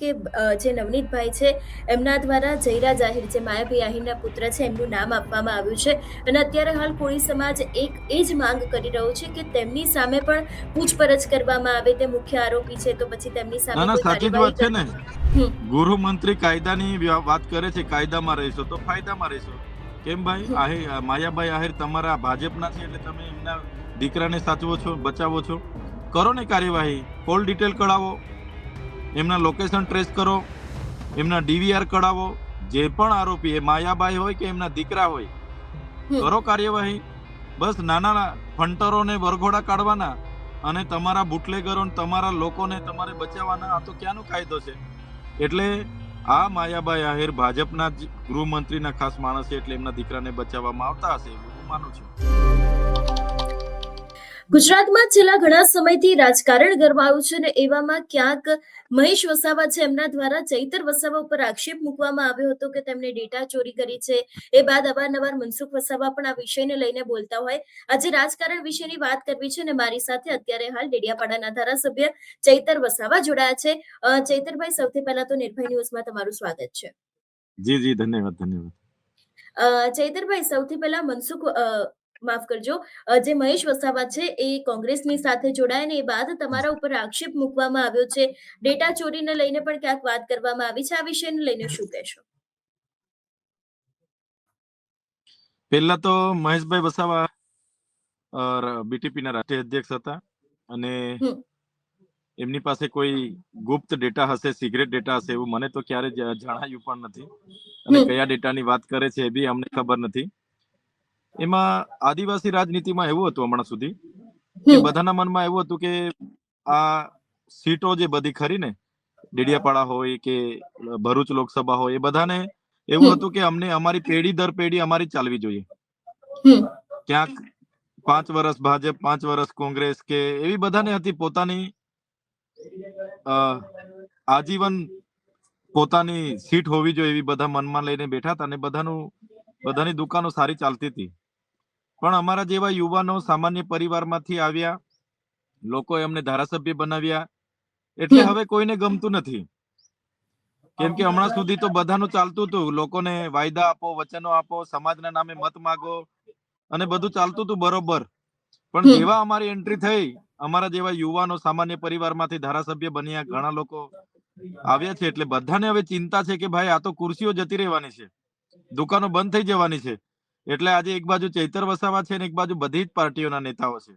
કે જે નવનીતભાઈ છે એમના દ્વારા જયરા જાહેર જે માયાભાઈ આહિરના પુત્ર છે એમનું નામ આપવામાં આવ્યું છે. અને અત્યારે હાલ કોળી સમાજ એક એ જ માંગ કરી રહ્યો છે કે તેમની સામે પણ પૂછપરછ કરવામાં આવે તે મુખ્ય આરોપી છે તો પછી તેમની સામે સાચી વાત છે ને. ગૃહમંત્રી કાયદાની વાત કરે છે કાયદામાં રહેશો તો ફાયદામાં રહેશો. કેમ ભાઈ. આહિર માયાભાઈ આહિર તમારા ભાજપના છે એટલે તમે એમના દીકરાને સાચવો છો બચાવો છો? કરો ને કાર્યવાહી. કોલ ડિટેલ કઢાવો. એમના લોકેશન ટ્રેસ કરો એમના ડીવીઆર કઢાવો જે પણ આરોપી એ માયાબાઈ હોય કે એમના દીકરા હોય કરો કાર્યવાહી. બસ નાના ફંટરોને વરઘોડા કાઢવાના અને તમારા બુટલેગરો તમારા લોકોને તમારે બચાવવાના. આ તો ક્યાંનો કાયદો છે? એટલે આ માયાબાઈ આહિર ભાજપના ગૃહમંત્રીના ખાસ માણસ છે એટલે એમના દીકરાને બચાવવામાં આવતા હશે એવું હું માનું છું. ગુજરાતમાં છેલ્લા ઘણા સમયથી રાજકારણ ગરમાયું છે ને એવામાં ક્યાંક મહેશ વસાવા છે એમના દ્વારા ચૈતર વસાવા ઉપર આક્ષેપ મૂકવામાં આવ્યો હતો કે તેમણે ડેટા ચોરી કરી છે. એ બાદ અવારનવાર મનસુખ વસાવા પણ આ વિષયને લઈને બોલતા હોય. આજે રાજકારણ વિશેની વાત કરવી છે ને મારી સાથે અત્યારે હાલ ડેડિયાપાડાના ધારાસભ્ય ચૈતર વસાવા જોડાયા છે. ચૈતરભાઈ સૌથી પહેલા તો નિર્ભય ન્યૂઝમાં તમારું સ્વાગત છે. જી જી ધન્યવાદ ધન્યવાદ. ચૈતરભાઈ સૌથી પહેલા મનસુખ માફ કરજો. જે મહેશ વસાવા છે એ કોંગ્રેસની સાથે જોડાયા ને એ બાદ તમારા ઉપર આક્ષેપ મૂકવામાં આવ્યો છે. ડેટા ચોરીને લઈને પણ ક્યાંક વાત કરવામાં આવી છે. આ વિષયને લઈને શું કહેશો? પહેલા તો મહેશભાઈ વસાવા બીટીપી ના રાષ્ટ્રીય અધ્યક્ષ હતા અને એમની પાસે કોઈ ગુપ્ત ડેટા હશે સિગરેટ ડેટા હશે એવું મને તો ક્યારે જણાયું પણ નથી. અને. કયા ડેટાની વાત કરે છે એ બી અમને ખબર નથી. એમાં આદિવાસી રાજનીતિમાં એવું હતું હમણાં સુધી કે બધાના મનમાં એવું હતું કે આ સીટો જે બધી ખરી ને ડેડિયાપાડા હોય કે ભરૂચ લોકસભા હોય એ બધાને એવું હતું કે અમને અમારી પેઢી દર પેઢી અમારી ચાલવી જોઈએ. ક્યાંક પાંચ વર્ષ ભાજપ પાંચ વર્ષ કોંગ્રેસ કે એવી બધાને હતી પોતાની આજીવન પોતાની સીટ હોવી જોઈએ એવી બધા મનમાં લઈને બેઠા હતા અને બધાનું બધાની દુકાનો સારી ચાલતી હતી. પણ અમારા જેવા યુવાનો સામાન્ય પરિવારમાંથી આવ્યા લોકો એમને ધારાસભ્ય બનાવ્યા એટલે હવે કોઈને ગમતું નથી. કેમ કે હમણાં સુધી તો બધાનું ચાલતું હતું લોકોને વાયદા આપો વચનો આપો સમાજના નામે મત માગો અને બધું ચાલતું હતું બરોબર. પણ જેવા અમારી એન્ટ્રી થઈ અમારા જેવા યુવાનો સામાન્ય પરિવારમાંથી ધારાસભ્ય બન્યા ઘણા લોકો આવ્યા છે એટલે બધાને હવે ચિંતા છે કે ભાઈ આ તો ખુરશીઓ જતી રહેવાની છે. દુકાનો બંધ થઈ જવાની છે. એટલે આજે એક બાજુ ચૈતર વસાવા છે અને એક બાજુ બધી જ પાર્ટીઓના નેતાઓ છે.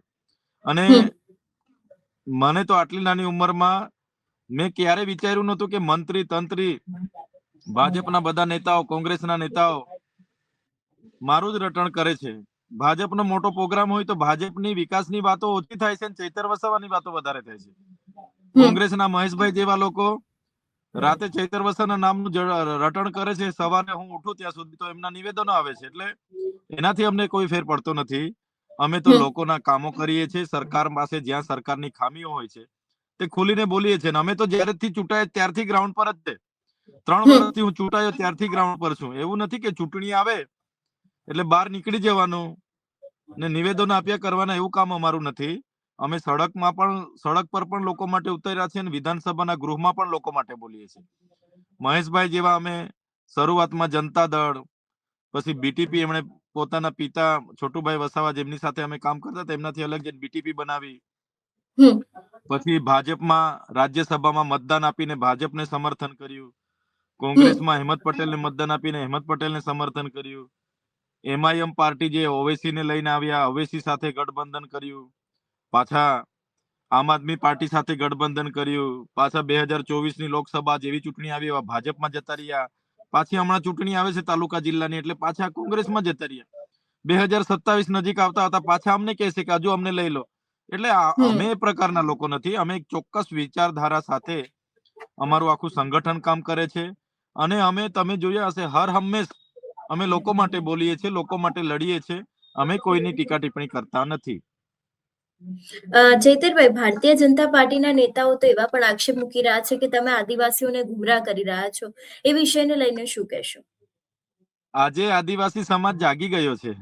અને મને તો આટલી નાની ઉંમરમાં મેં ક્યારે વિચાર્યું નતું કે મંત્રી તંત્રી ભાજપના બધા નેતાઓ કોંગ્રેસના નેતાઓ મારું જ રટણ કરે છે. ભાજપનો મોટો પ્રોગ્રામ હોય તો ભાજપની વિકાસની વાતો ઓછી થાય છે ચૈતર વસાવાની વાતો વધારે થાય છે. કોંગ્રેસના મહેશભાઈ જેવા લોકો રાતે ચૈતર વસાના નામનું રટણ કરે છે. સવારે હું ઉઠું ત્યાં સુધી તો એમના નિવેદનો આવે છે. એટલે એનાથી અમને કોઈ ફેર પડતો નથી. અમે તો લોકોના કામો કરીએ છીએ. સરકાર પાસે જ્યાં સરકારની ખામીઓ હોય છે તે ખુલીને બોલીએ છીએ. અમે તો જ્યારેથી ચૂંટાય ત્યારથી ગ્રાઉન્ડ પર જ છે. ત્રણ. વર્ષથી હું ચૂંટાયો ત્યારથી ગ્રાઉન્ડ પર છું. એવું નથી કે ચૂંટણી આવે એટલે બહાર નીકળી જવાનું ને નિવેદનો આપ્યા કરવાના એવું કામ અમારું નથી. અમે સડકમાં પણ સડક પર પણ લોકો માટે ઉતર્યા છે અને વિધાનસભાના ગૃહમાં પણ લોકો માટે બોલીએ છીએ. મહેશભાઈ જેવા અમે શરૂઆતમાં જનતા દળ પછી બીટીપી એમણે પોતાના પિતા છોટુભાઈ વસાવા જેમની સાથે અમે કામ કરતા તેમનાથી અલગ બીટીપી બનાવી. પછી ભાજપમાં રાજ્યસભામાં મતદાન આપીને ભાજપને સમર્થન કર્યું. કોંગ્રેસમાં હેમંત પટેલને મતદાન આપીને હેમંત પટેલને સમર્થન કર્યું. એમઆઈએમ પાર્ટી જે ઓવેસી ને લઈને આવ્યા ઓવેસી સાથે ગઠબંધન કર્યું. પાછા આમ આદમી પાર્ટી સાથે ગઠબંધન કર્યું. પાછા બે હજાર ચોવીસની લોકસભા જેવી ચૂંટણી આવી એવા ભાજપમાં જતા રહ્યા. પાછી હમણાં ચૂંટણી આવે છે તાલુકા જિલ્લાની એટલે પાછા કોંગ્રેસમાં જતા રહ્યા. બે હજાર સત્તાવીસ નજીક આવતા હતા પાછા અમને કહેશે કે હજુ અમને લઈ લો. એટલે અમે એ પ્રકારના લોકો નથી અમે એક ચોક્કસ વિચારધારા સાથે અમારું આખું સંગઠન કામ કરે છે. અને અમે તમે જોયા હશે હર હંમેશ અમે લોકો માટે બોલીએ છીએ લોકો માટે લડીએ છીએ. અમે કોઈની ટીકા ટિપ્પણી કરતા નથી. ચૈતરભાઈ ભારતીય જનતા પાર્ટીના નેતાઓ તો એવા પણ આક્ષેપ મૂકી રહ્યા છે કે તમે આદિવાસીઓને ગુમરાહ કરી રહ્યા છો. એ વિષયને લઈને શું કહેશો? આજે આદિવાસી સમાજ જાગી ગયો છે.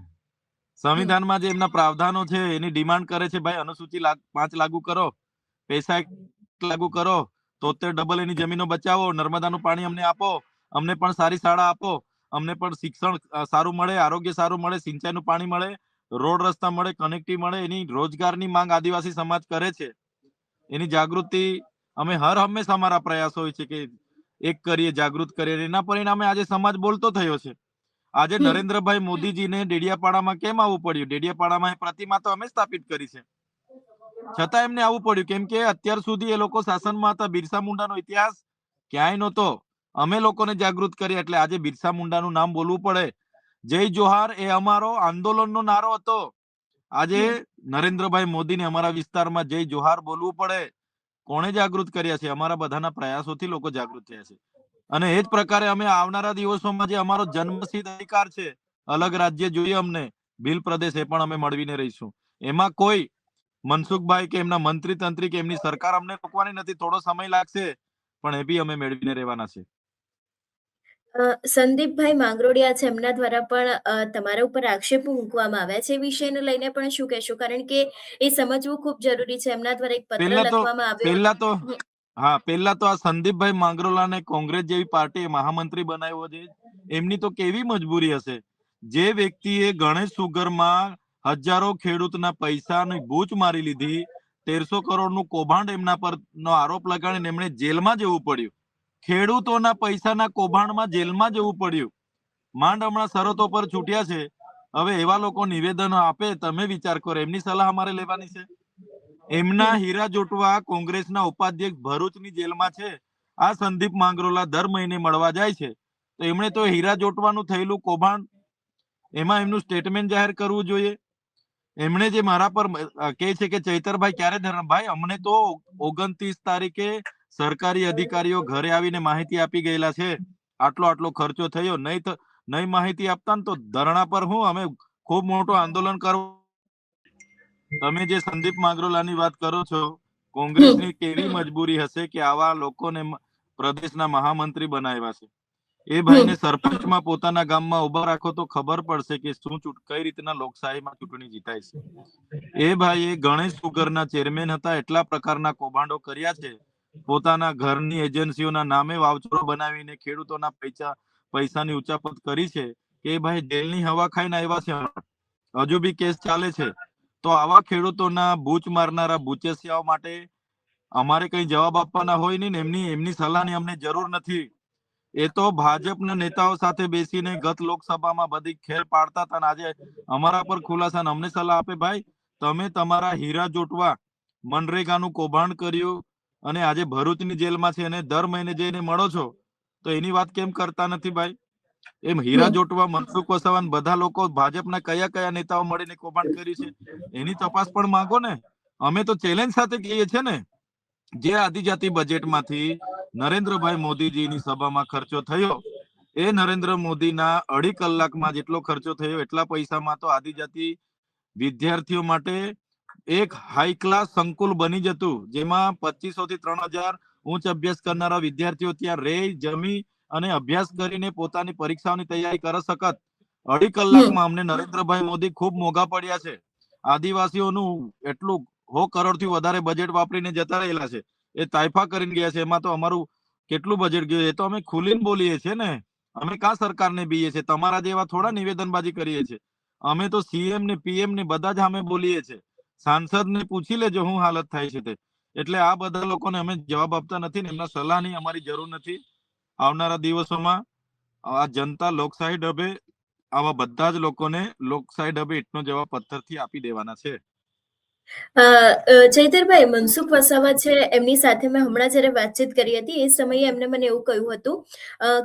સંવિધાનમાં જે એમના પ્રાવધાનો છે, એની ડિમાન્ડ કરે છે, ભાઈ, અનુસૂચિ પાંચ લાગુ કરો, પૈસા લાગુ કરો, તોતેર ડબલ એની જમીનો બચાવો, નર્મદાનું પાણી અમને આપો, અમને પણ સારી શાળા આપો, અમને પણ શિક્ષણ સારું મળે, આરોગ્ય સારું મળે, સિંચાઈનું પાણી મળે રોડ રસ્તા મળે કનેક્ટિવ મળે એની રોજગારની માંગ આદિવાસી સમાજ કરે છે. એની જાગૃતિ અમે હર હંમેશા અમારા પ્રયાસો હોય છે કે એક કરીએ જાગૃત કરીએ એના પરિણામે આજે સમાજ બોલતો થયો છે. આજે. નરેન્દ્રભાઈ મોદીજીને ડેડિયાપાડામાં કેમ આવવું પડ્યું? ડેડિયાપાડામાં એ પ્રતિમા તો અમે સ્થાપિત કરી છે. છતાં એમને આવવું પડ્યું કેમ કે અત્યાર સુધી એ લોકો શાસનમાં હતા. બિરસા મુંડાનો ઇતિહાસ ક્યાંય નહોતો. અમે લોકોને જાગૃત કરીએ એટલે આજે બિરસા મુંડાનું નામ બોલવું પડે. જય જોહાર એ અમારો આંદોલનનો નારો હતો. આજે નરેન્દ્રભાઈ મોદીને અમારા વિસ્તારમાં જય જોહાર બોલવું પડે. કોણે જાગૃત કર્યા છે? અમારા બધાના પ્રયાસોથી લોકો જાગૃત થયા છે. અને એ જ પ્રકારે અમે આવનારા દિવસોમાં જે અમારો જન્મસિદ્ધ અધિકાર છે અલગ રાજ્ય જોઈએ અમને. ભીલ પ્રદેશ એ પણ અમે મળવીને રહીશું. એમાં કોઈ મનસુખભાઈ કે એમના મંત્રી તંત્રી કે એમની સરકાર અમને રોકવાની નથી. થોડો સમય લાગશે પણ એ બી અમે મેળવીને રહેવાના છે. અ, સંદીપભાઈ માંગરોડિયા છે એમના દ્વારા પણ અ, તમારા ઉપર આક્ષેપો મૂકવામાં આવ્યા છે એ વિષયને લઈને પણ શું કહેશો? કારણ કે એ સમજવું ખૂબ જરૂરી છે. એમના દ્વારા એક પત્ર પહેલા તો લખવામાં આવ્યો. પહેલા તો હમ. હા પહેલા તો આ સંદીપભાઈ માંગરોલાને કોંગ્રેસ જેવી પાર્ટીએ મહામંત્રી બનાવ્યો છે. એમની તો કેવી મજબૂરી હશે? જે વ્યક્તિએ ગણેશ સુગરમાં હજારો ખેડૂતના પૈસાની બૂચ મારી લીધી તેરસો કરોડનું કૌભાંડ એમના પર નો આરોપ લગાડીને એમણે જેલમાં જવું પડ્યું. ખેડૂતોના પૈસાના કૌભાંડમાં જેલમાં જવું પડ્યું. માંડ હમણાં શરતો પર છૂટ્યા છે. હવે એવા લોકો નિવેદનો આપે, તમે વિચાર કરો. એમની સલાહ અમારે લેવાની છે. એમના હીરા જોટવા કોંગ્રેસના ઉપાધ્યક્ષ ભરૂચની જેલમાં છે. આ સંદીપ માંગરોલા દર મહિને મળવા જાય છે. તો એમણે તો હીરા જોટવાનું થયેલું કૌભાંડ, એમાં એમનું સ્ટેટમેન્ટ જાહેર કરવું જોઈએ. એમણે જે મારા પર કહે છે કે ચૈતરભાઈ, ક્યારે ધરણ ભાઈ, અમને તો ઓગણત્રીસ તારીખે સરકારી અધિકારીઓ ઘરે આવીને માહિતી આપી ગયેલા છે. આટલો આટલો ખર્ચો થયો, નહીં નહીં માહિતી આપતા ને તો ધરણા પર હું? અમે ખૂબ મોટો આંદોલન કરવું તમે જે સંદીપ માંગરોલાની વાત કરો છો, કોંગ્રેસની કેવી મજબૂરી હશે કે આવા લોકોને પ્રદેશના મહામંત્રી બનાવ્યા છે? એ ભાઈને સરપંચમાં પોતાના ગામમાં ઊભા રાખો તો ખબર પડશે કે શું કઈ રીતના લોકશાહીમાં ચૂંટણી જીતાય છે. એ ભાઈએ ગણેશ સુગરના ચેરમેન હતા, એટલા પ્રકારના કૌભાંડો કર્યા છે પોતાના ઘરની એજન્સીઓના નામે વાવચરો બનાવીને ખેડૂતોના પૈસા, પૈસાની ઉચાપત કરી છે કે ભાઈ જેલની હવા ખાઈને આવ્યા છે હજુ બી કેસ ચાલે છે. તો આવા ખેડૂતોના બૂચ મારનારા બુચેસિયાઓ માટે અમારે કઈ જવાબ આપવાના હોય નહીં એમની એમની સલાહની અમને જરૂર નથી. એ તો ભાજપના નેતાઓ સાથે બેસીને ગત લોકસભામાં બધી ખેલ પાડતા હતા આજે અમારા પર ખુલાસા અમને સલાહ આપે, ભાઈ, તમે તમારા હીરા જોટવા મનરેગાનું કૌભાંડ કર્યું અને આજે ભરૂચની જેલમાં છે અને દર મહિને જઈને મળો છો તો એની વાત કેમ કરતા નથી ભાઈ? એમ હીરા જોટવા મનસુખ વસાવા બધા લોકો ભાજપના કયા કયા નેતાઓ મળીને કૌભાંડ કરી છે એની તપાસ પણ માંગો ને? અમે તો ચેલેન્જ સાથે કહીએ છીએ ને જે આદિજાતિ બજેટમાંથી નરેન્દ્રભાઈ મોદીજીની સભામાં ખર્ચો થયો એ નરેન્દ્ર મોદીના અઢી કલાકમાં જેટલો ખર્ચો થયો એટલા પૈસામાં તો આદિજાતિ વિદ્યાર્થીઓ માટે એક હાઈ ક્લાસ સંકુલ બની જતું, જેમાં પચીસો થી ત્રણ હજાર ઉચ્ચ અભ્યાસ કરનારા વિદ્યાર્થીઓ ત્યાં રહે જમી અને અભ્યાસ કરીને પોતાની પરીક્ષાઓની તૈયારી કરી શકત. અઢી કલાકમાં અમને નરેન્દ્રભાઈ મોદી ખૂબ મોંઘા પડ્યા છે. આદિવાસીઓનું એટલું હો કરોડથી વધારે બજેટ વાપરીને જતા રહેલા છે. એ તાઇફા કરીને ગયા છે. એમાં તો અમારું કેટલું બજેટ ગયું? એ તો અમે ખુલીને બોલીએ છીએ ને. અમે કા સરકારને બીએ છીએ? તમારા જેવા થોડા નિવેદનબાજી કરીએ છીએ. અમે તો સીએમ ને પીએમ ને બધા જ અમે બોલીએ છીએ. સાંસદ ને પૂછી લેજો શું હાલત થાય છે તે. એટલે આ બધા લોકોને અમે જવાબ આપતા નથી ને એમના સલાહની અમારી જરૂર નથી. આવનારા દિવસોમાં આ જનતા લોકશાહી ઢબે આવા બધા જ લોકોને લોકશાહી ઢબે એટલો જવાબ પથ્થરથી આપી દેવાના છે. અ, ચૈતરભાઈ મનસુખ વસાવા છે એમની સાથે મેં હમણાં જ્યારે વાતચીત કરી હતી એ સમયે એમને મને એવું કહ્યું હતું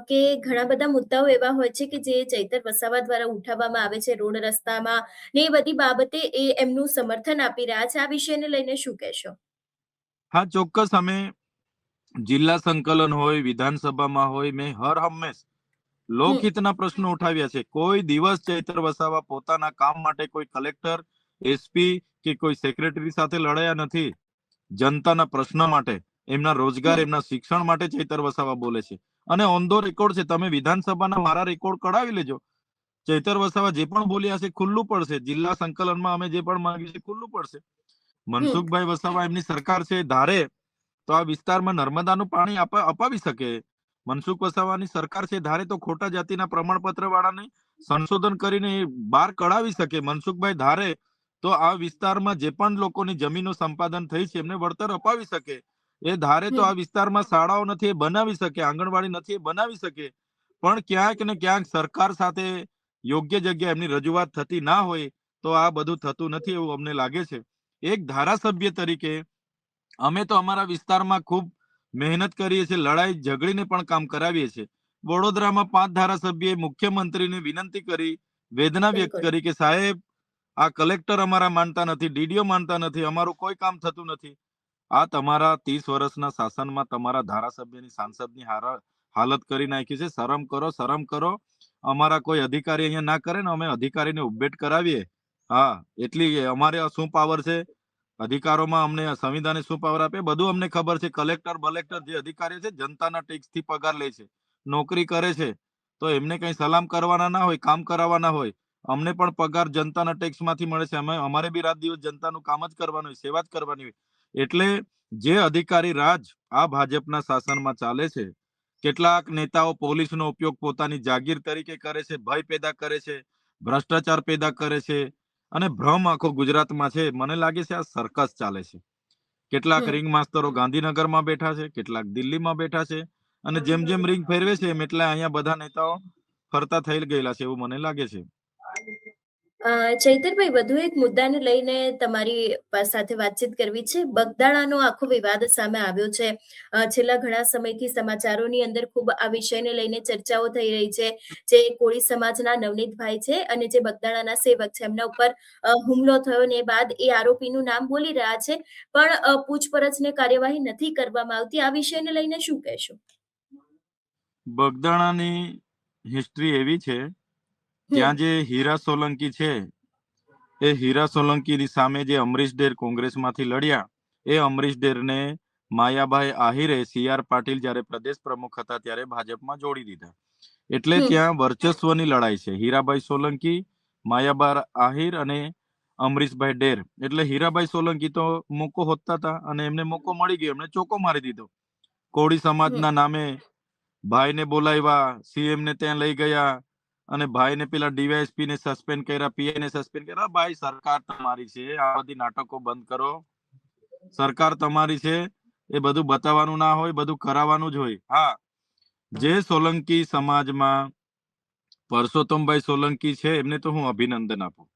કે ઘણા બધા મુદ્દાઓ એવા હોય છે કે જે ચૈતર વસાવા દ્વારા ઉઠાવવામાં આવે છે રોડ રસ્તામાં ને એ બધી બાબતે એ એમનું સમર્થન આપી રહ્યા છે. આ વિષયને લઈને શું કહેશો? હા ચોક્કસ. અમે જિલ્લા સંકલન હોય વિધાનસભામાં હોય મેં હર હંમેશ લોકહિતના પ્રશ્નો ઉઠાવ્યા છે. કોઈ દિવસ ચૈતર વસાવા પોતાના કામ માટે કોઈ કલેક્ટર એસપી કે કોઈ સેક્રેટરી સાથે લડાયા નથી. જનતાના પ્રશ્ન માટે, એમના રોજગાર, એમના શિક્ષણ માટે ચૈતર વસાવા બોલે છે. અને ઓન ધ રેકોર્ડ છે, તમે વિધાનસભાના મારા રેકોર્ડ કઢાવી લેજો. ચૈતર વસાવા જે પણ બોલ્યા છે, ખુલ્લું પડશે. જિલ્લા સંકલનમાં અમે જે પણ માંગ્યું છે ખુલ્લું પડશે. મનસુખભાઈ વસાવા એમની સરકાર છે, ધારે તો આ વિસ્તારમાં નર્મદાનું પાણી અપાવી શકે. મનસુખ વસાવાની સરકાર છે, ધારે તો ખોટા જાતિના પ્રમાણપત્ર વાળાને સંશોધન કરીને બહાર કઢાવી શકે. મનસુખભાઈ ધારે તો આ વિસ્તારમાં જે પણ લોકોની જમીનનું સંપાદન થઈ છે એમને વળતર અપાવી શકે. એ ધારે તો આ વિસ્તારમાં શાળાઓ નથી એ બનાવી શકે આંગણવાડી નથી એ બનાવી શકે. પણ ક્યાંક ને ક્યાંક સરકાર સાથે યોગ્ય જગ્યાએ એમની રજૂઆત થતી ના હોય તો આ બધું થતું નથી એવું અમને લાગે છે. એક ધારાસભ્ય તરીકે અમે તો અમારા વિસ્તારમાં ખૂબ મહેનત કરીએ છીએ લડાઈ ઝઘડીને પણ કામ કરાવીએ છીએ. વડોદરામાં પાંચ ધારાસભ્યએ મુખ્યમંત્રીને વિનંતી કરી વેદના વ્યક્ત કરી કે સાહેબ આ કલેક્ટર અમારા માનતા નથી, ડીડીઓ માનતા નથી, અમારું કોઈ કામ થતું નથી. આ તમારા ત્રીસ વર્ષના શાસનમાં તમારા ધારાસભ્યની, સાંસદની હાલત કરી નાખી છે. શરમ કરો શરમ કરો. અમારા કોઈ અધિકારી અહીંયા ના કરે ને અમે અધિકારીને ઉપડેટ કરાવીએ. હા, એટલી અમારે શું પાવર છે? અધિકારોમાં અમને સંવિધાને શું પાવર આપે? બધું અમને ખબર છે. કલેક્ટર, બલેક્ટર જે અધિકારી છે, જનતાના ટેક્સથી પગાર લે છે. નોકરી કરે છે. તો એમને કઈ સલામ કરવાના ના હોય, કામ કરાવવાના હોય. અમને પણ પગાર જનતાના ટેક્સમાંથી મળે છે. અમે અમારે બી રાત દિવસ જનતાનું કામ જ કરવાનું હોય સેવા જ કરવાની હોય. એટલે જે અધિકારી રાજ આ ભાજપના શાસનમાં ચાલે છે કેટલાક નેતાઓ પોલીસનો ઉપયોગ પોતાની જાગીર તરીકે કરે છે ભય પેદા કરે છે ભ્રષ્ટાચાર પેદા કરે છે અને ભ્રમ આખો ગુજરાતમાં છે. મને લાગે છે આ સર્કસ ચાલે છે. કેટલાક રિંગ માસ્તરો ગાંધીનગરમાં બેઠા છે કેટલાક દિલ્હીમાં બેઠા છે અને જેમ જેમ રિંગ ફેરવે છે એમ એટલે અહીંયા બધા નેતાઓ ફરતા થઈ ગયેલા છે એવું મને લાગે છે. ચૈતરભાઈ, વધુ એક મુદ્દાને લઈને તમારી સાથે વાતચીત કરવી છે. બગદાણાનો આખો વિવાદ સામે આવ્યો છે. છેલ્લા ઘણા સમયથી સમાચારોની અંદર ખૂબ આ વિષયને લઈને ચર્ચાઓ થઈ રહી છે. જે કોળી સમાજના નવનીતભાઈ છે અને જે બગદાણાના સેવક છે. એમના ઉપર હુમલો થયો ને બાદ એ આરોપીનું નામ બોલી રહ્યા છે. પણ પૂછપરછને કાર્યવાહી નથી કરવામાં આવતી. આ વિષયને લઈને શું કહેશો? બગદાણાની હિસ્ટ્રી એવી છે ત્યાં જે હીરા સોલંકી છે એ હીરા સોલંકીની સામે જે અમરીશ ડેર કોંગ્રેસમાંથી લડ્યા એ અમરીશ ડેરને માયાભાઈ આહિરે સીઆર પાટીલ જ્યારે પ્રદેશ પ્રમુખ હતા ત્યારે ભાજપમાં જોડી દીધા. એટલે. ત્યાં વર્ચસ્વની લડાઈ છે. હીરાભાઈ સોલંકી માયાભાઈ આહિર અને અમરીશભાઈ ડેર. એટલે હીરાભાઈ સોલંકી તો મોકો હોતા હતા અને એમને મોકો મળી ગયો. એમને ચોકો મારી દીધો. કોળી સમાજના નામે ભાઈને બોલાવ્યા સીએમ ને ત્યાં લઈ ગયા અને ભાઈને પેલા ડીવાયએસપી ને સસ્પેન્ડ કર્યા પીઆઈ ને સસ્પેન્ડ કર્યા. ભાઈ સરકાર તમારી છે. આ બધી નાટકો બંધ કરો. સરકાર તમારી છે. એ બધું બતાવવાનું ના હોય બધું કરાવવાનું જ હોય. હા. જે સોલંકી સમાજમાં પરસોત્તમભાઈ સોલંકી છે એમને તો હું અભિનંદન આપું.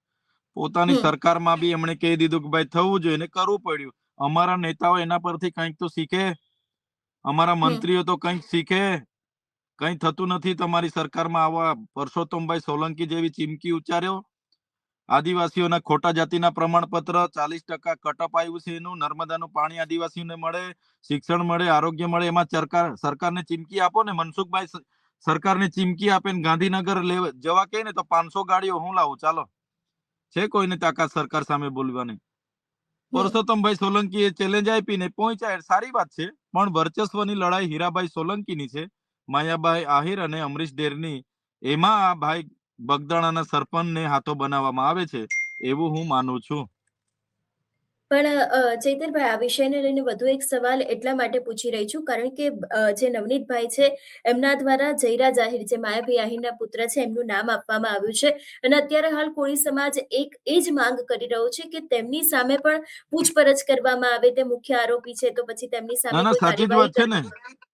પોતાની. સરકારમાં બી એમણે કહી દીધું કે ભાઈ થવું જોઈએ ને કરવું પડ્યું. અમારા નેતાઓ એના પરથી કંઈક તો શીખે. અમારા મંત્રીઓ તો કંઈક શીખે. કંઈ થતું નથી. તમારી સરકારમાં આવા પરસોત્તમભાઈ સોલંકી જેવી ચીમકી ઉચ્ચાર્યો. આદિવાસીઓના ખોટા જાતિના પ્રમાણપત્ર, ચાલીસ ટકા કટઅપ આવ્યું છે એનું. નર્મદાનું પાણી આદિવાસીઓને મળે, શિક્ષણ મળે, આરોગ્ય મળે. એમાં સરકાર, સરકારને ચીમકી આપો ને. મનસુખભાઈ સરકારને ચીમકી આપે ને. ગાંધીનગર જવા કહે ને તો પાંચસો ગાડીઓ હું લાવું? ચાલો. છે કોઈને તાકાત સરકાર સામે બોલવાની? પરસોત્તમભાઈ સોલંકી એ ચેલેન્જ આપીને પહોંચ્યા. એ સારી વાત છે, પણ વર્ચસ્વની લડાઈ હીરાભાઈ સોલંકીની છે. માયાભાઈ આહિર અને અમરીશ ડેરની એમાં આ ભાઈ બગદાણાના સરપંચને હાથો બનાવવામાં આવે છે એવું હું માનું છું. પણ ચૈતનભાઈ ચૈતરભાઈ આ વિષયને લઈને વધુ એક સવાલ એટલા માટે પૂછી રહી છું કારણ કે જે નવનીતભાઈ છે એમના દ્વારા જયરા જાહિર જે માયાભાઈ આહિરના પુત્ર છે એમનું નામ આપવામાં આવ્યું છે. અને અત્યારે હાલ કોળી સમાજ એક એ જ માંગ કરી રહ્યો છે કે તેમની સામે પણ પૂછપરછ કરવામાં આવે તે મુખ્ય આરોપી છે તો પછી તેમની સામે ના ના સાચી વાત છે ને. હમ.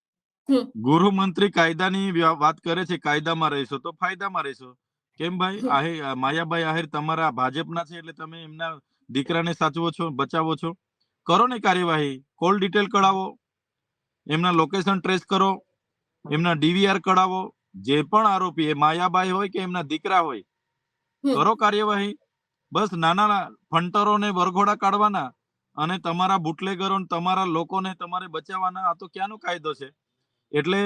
ગૃહમંત્રી કાયદાની વાત કરે છે કાયદામાં રહીશો તો ફાયદામાં રહીશો. કેમ ભાઈ? આહિર માયાભાઈ આહિર તમારા ભાજપના છે એટલે તમે એમના દીકરાને સાચવો છો બચાવો છો. કરો ને કાર્યવાહી. કોલ ડિટેલ કઢાવો. એમના લોકેશન ટ્રેસ કરો. એમના ડીવીઆર કઢાવો. જે પણ આરોપી એ માયાબાઈ હોય કે એમના દીકરા હોય કરો કાર્યવાહી. બસ નાના ફંટરોને વરઘોડા કાઢવાના અને તમારા બુટલેગરો ને તમારા લોકોને તમારે બચાવવાના. આ તો ક્યાંનો કાયદો છે? એટલે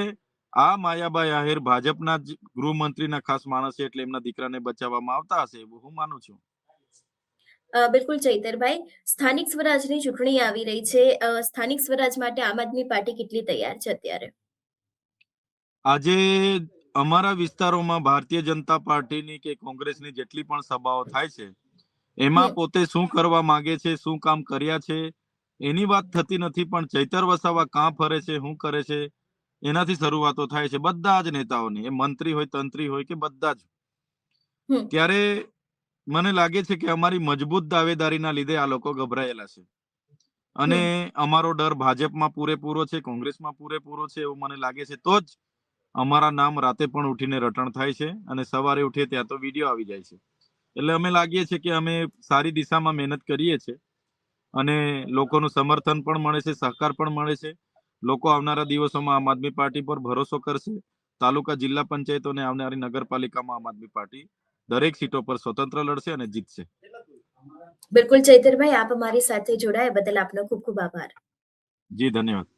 આ માયાબાઈ આહિર ભાજપના જ ગૃહમંત્રીના ખાસ માણસ છે એટલે એમના દીકરાને બચાવવામાં આવતા હશે એવું હું માનું છું. બિલકુલ ચૈતરભાઈ સ્થાનિક સ્વરાજની ચૂંટણી આવી રહી છે. સ્થાનિક સ્વરાજ માટે આમ આદમી પાર્ટી કેટલી તૈયાર છે અત્યારે? આજે અમારા વિસ્તારોમાં ભારતીય જનતા પાર્ટીની કે કોંગ્રેસની જેટલી પણ સભાઓ થાય છે એમાં પોતે શું કરવા માંગે છે શું કામ કર્યા છે એની વાત થતી નથી પણ ચૈતર વસાવા કાં ફરે છે શું કરે છે એનાથી શરૂઆતો થાય છે બધા જ નેતાઓની. એ મંત્રી હોય તંત્રી હોય કે બધા જ. ત્યારે મને લાગે છે કે અમારી મજબૂત દાવેદારીના લીધે આ લોકો ગભરાયેલા છે. અને અમારો ડર ભાજપમાં પૂરેપૂરો છે કોંગ્રેસમાં પૂરેપૂરો છે એવું મને લાગે છે. તો જ અમારા નામ રાતે પણ ઉઠીને રટણ થાય છે અને સવારે ઉઠીએ ત્યાં તો વીડિયો આવી જાય છે. એટલે અમે લાગીએ છીએ કે અમે સારી દિશામાં મહેનત કરીએ છીએ અને લોકોનું સમર્થન પણ મળે છે સહકાર પણ મળે છે. લોકો આવનારા દિવસોમાં આમ આદમી પાર્ટી પર ભરોસો કરશે. તાલુકા જિલ્લા પંચાયતો અને આવનારી નગરપાલિકામાં આમ આદમી પાર્ટી દરેક સીટો પર સ્વતંત્ર લડશે અને જીતશે. બિલકુલ ચૈતરભાઈ આપ અમારી સાથે જોડાયા બદલ આપનો ખૂબ ખૂબ આભાર. જી ધન્યવાદ.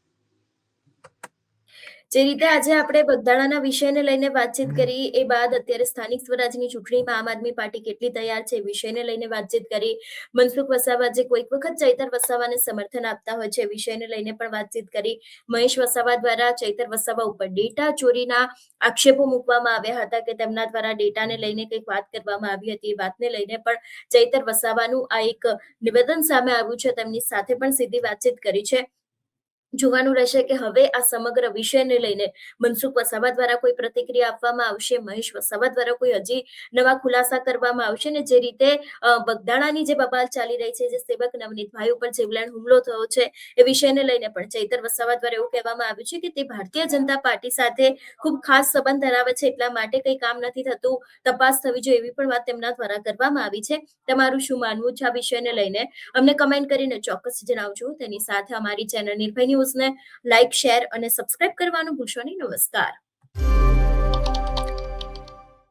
જે રીતે આજે આપણે બગદાણાના વિષયને લઈને વાતચીત કરી એ બાદ અત્યારે સ્થાનિક સ્વરાજની ચૂંટણીમાં આમ આદમી પાર્ટી કેટલી તૈયાર છે વિષયને લઈને વાતચીત કરી. મનસુખ વસાવા જે કોઈક વખત ચૈતર વસાવાને સમર્થન આપતા હોય છે વિષયને લઈને પણ વાતચીત કરી. મહેશ વસાવા દ્વારા ચૈતર વસાવા ઉપર ડેટા ચોરીના આક્ષેપો મૂકવામાં આવ્યા હતા કે તેમના દ્વારા ડેટાને લઈને કંઈક વાત કરવામાં આવી હતી. એ વાતને લઈને પણ ચૈતર વસાવાનું આ એક નિવેદન સામે આવ્યું છે. તેમની સાથે પણ સીધી વાતચીત કરી છે. જોવાનું રહેશે કે હવે આ સમગ્ર વિષયને લઈને મનસુખ વસાવા દ્વારા કોઈ પ્રતિક્રિયા આપવામાં આવશે, મહેશ વસાવા દ્વારા કોઈ હજી નવા ખુલાસા કરવામાં આવશે ને જે રીતે બગદાણાની જે બબાલ ચાલી રહી છે, જે સેવક નવનીતભાઈ ઉપર જીવલેણ હુમલો થયો છે, એ વિષયને લઈને પણ ચૈતર વસાવા દ્વારા એવું કહેવામાં આવ્યું છે કે તે ભારતીય જનતા પાર્ટી સાથે ખૂબ ખાસ સંબંધ ધરાવે છે, એટલા માટે કંઈ કામ નથી થતું, તપાસ થવી જોઈએ એવી પણ વાત તેમના દ્વારા કરવામાં આવી છે. તમારું શું માનવું છે આ વિષયને લઈને? અમને કમેન્ટ કરીને ચોક્કસ જણાવજો. તેની સાથે અમારી ચેનલ નિર્ભય ન્યૂઝને લાઇક શેર અને સબસ્ક્રાઇબ કરવાનું ભૂલશો નહીં. નમસ્કાર.